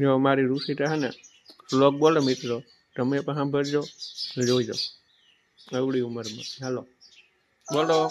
જો મારી ઋષિ હે ને શ્લોક બોલો મિત્રો, તમે પણ સાંભળજો જોઈજો. આવડી ઉંમરમાં. હાલો. બોલો.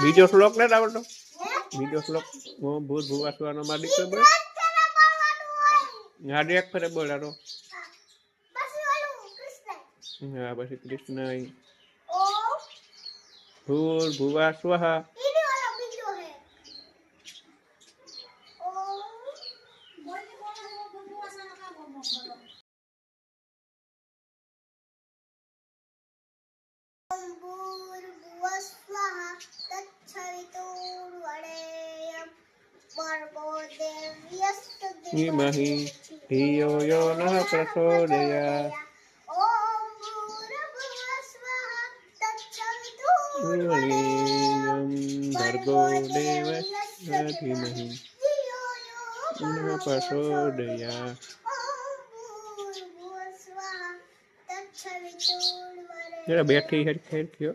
બીજો શ્લોક નથી આવડતો? બીજો શ્લોક ઓમ ભૂત ભૂવાસવાનો સુવાનો માં દીકરો બોલ કરવાનું એક ફરે બોલ હાલો હા. પછી કૃષ્ણ. હા. ભૂર ભૂવા સ્વાહા. Thank ઓલો वस्वः तच्छवितोर्वरेयम् धियो यो नः प्रचोदयात् भर्गो देवस्य धीमहि नः प्रचोदयात् जरा बैठ हर खेल क्यों